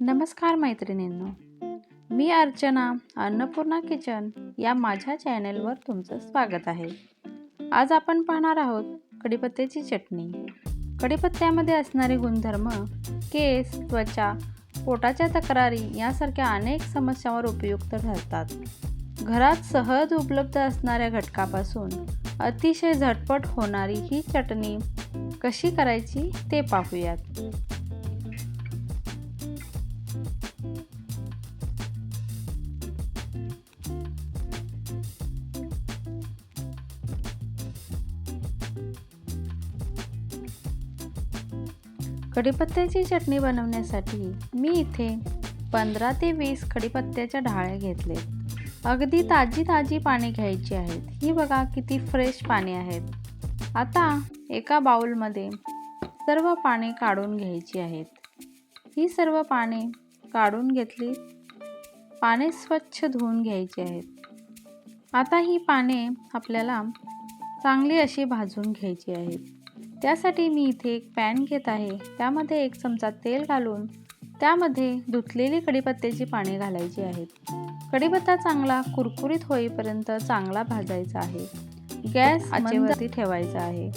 नमस्कार मैत्रिणींनो. मी अर्चना अन्नपूर्णा किचन या माझ्या चॅनेलवर तुमचं स्वागत आहे. आज आपण पाहणार आहोत कढीपत्त्याची चटणी. कढीपत्त्यामध्ये असणारे गुणधर्म केस त्वचा पोटाच्या तक्रारी यासारख्या अनेक समस्यांवर उपयुक्त ठरतात. घरात सहज उपलब्ध असणाऱ्या घटकापासून अतिशय झटपट होणारी ही चटणी कशी करायची ते पाहूयात. कढीपत्त्याची चटणी बनवण्यासाठी मी इथे पंधरा ते वीस कढीपत्त्याच्या ढाळ्या घेतले अगदी ताजी ताजी पाने घ्यायची आहेत. ही बघा किती फ्रेश पाने आहेत. आता एका बाउलमध्ये सर्व पाने काढून घ्यायची आहेत. ही सर्व पाने काढून घेतली. पाने स्वच्छ धुवून घ्यायची आहेत. आता ही पाने आपल्याला चांगली अशी भाजून घ्यायची आहेत. त्यासाठी मी इथे एक पॅन घेत आहे. त्यामध्ये एक चमचा तेल घालून त्यामध्ये धुतलेली कढीपत्त्याची पाने घालायची आहेत. कढीपत्ता चांगला कुरकुरीत होईपर्यंत चांगला भाजायचा आहे. गॅस आचेवरती ठेवायचा आहे.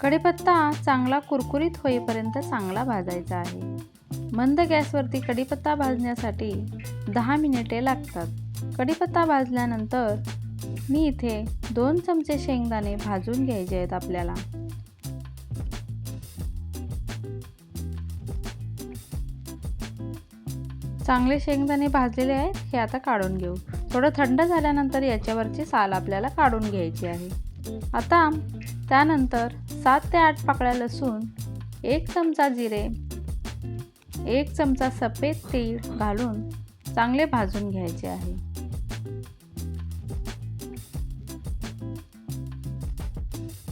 कढीपत्ता चांगला कुरकुरीत होईपर्यंत चांगला भाजायचा आहे. मंद गॅसवरती कढीपत्ता भाजण्यासाठी दहा मिनिटे लागतात. कढीपत्ता भाजल्यानंतर मी इथे दोन चमचे शेंगदाणे भाजून घ्यायचे आहेत आपल्याला. चांगले शेंगदाणे भाजलेले आहेत हे आता काढून घेऊ. थोडं थंड झाल्यानंतर याच्यावरची साल आपल्याला काढून घ्यायची आहे. आता त्यानंतर सात ते आठ पाकळ्या लसूण एक चमचा जिरे एक चमचा सफेद तीळ घालून चांगले भाजून घ्यायचे आहे.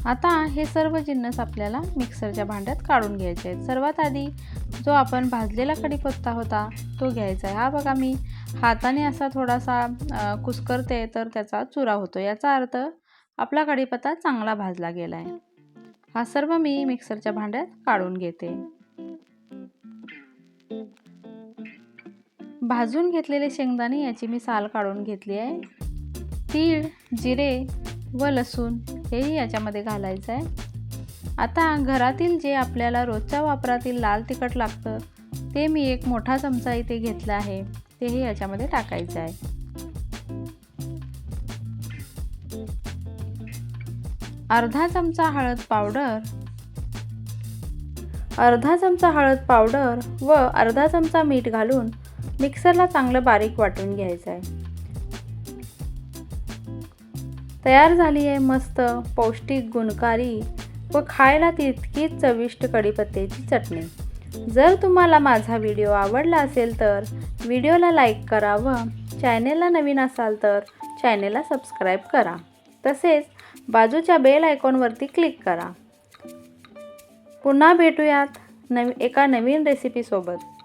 आता हे सर्व जिन्नस आपल्याला मिक्सरच्या भांड्यात काढून घ्यायचे आहेत. सर्वात आधी जो आपण भाजलेला कढीपत्ता होता तो घ्यायचा आहे. हा बघा मी हाताने असा थोडासा कुस्करते तर त्याचा चुरा होतो. याचा अर्थ आपला कढीपत्ता चांगला भाजला गेला आहे. हा सर्व मी मिक्सरच्या भांड्यात काढून घेते. भाजून घेतलेले शेंगदाणे याची मी साल काढून घेतली आहे. तीळ जिरे व लसूण हेही याच्यामध्ये घालायचं आहे. आता घरातील जे आपल्याला रोजच्या वापरातील लाल तिखट लागतं ते मी एक मोठा चमचा इथे घेतला आहे. तेही याच्यामध्ये टाकायचं आहे. अर्धा चमचा हळद पावडर अर्धा चमचा हळद पावडर व अर्धा चमचा मीठ घालून मिक्सरला चांगलं बारीक वाटून घ्यायचं आहे. तयार झाली आहे मस्त पौष्टिक गुणकारी व खायला तितकीच चविष्ट कढीपत्त्याची चटणी. जर तुम्हाला माझा व्हिडिओ आवडला असेल तर व्हिडिओला लाईक करा व चॅनेलला नवीन असाल तर चॅनेलला सबस्क्राईब करा. तसेच बाजूच्या बेल आयकॉनवरती क्लिक करा. पुन्हा भेटूयात नवी एका नवीन रेसिपीसोबत